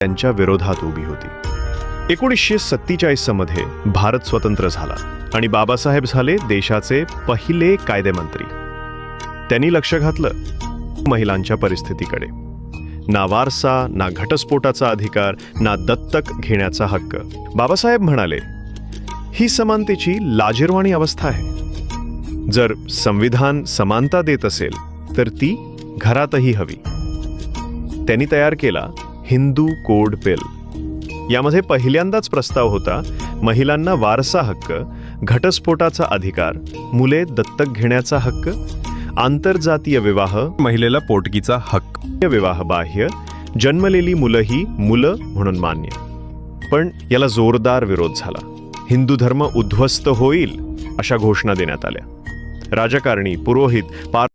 त्यांच्या विरोधात उभी होती. एकोणीसशे सत्तेचाळीसमध्ये भारत स्वतंत्र झाला आणि बाबासाहेब झाले देशाचे पहिले कायदेमंत्री. त्यांनी लक्ष घातलं महिलांच्या परिस्थितीकडे. ना वारसा ना घटस्फोटाचा अधिकार ना दत्तक घेण्याचा हक्क. बाबासाहेब म्हणाले ही समानतेची लाजिरवाणी अवस्था आहे. जर संविधान समानता देत असेल तर ती घरातही हवी. त्यांनी तयार केला हिंदू कोड बिल यामध्ये पहिल्यांदाच प्रस्ताव होता महिलांना वारसा हक्क घटस्फोटाचा अधिकार मुले दत्तक घेण्याचा हक्क आंतरजातीय विवाह महिलेला पोटकीचा हक्क. विवाह बाह्य जन्मलेली मुलंही मुलं म्हणून मान्य. पण याला जोरदार विरोध झाला. हिंदू धर्म उद्ध्वस्त होईल अशा घोषणा देण्यात आल्या. राजकारणी पुरोहित पार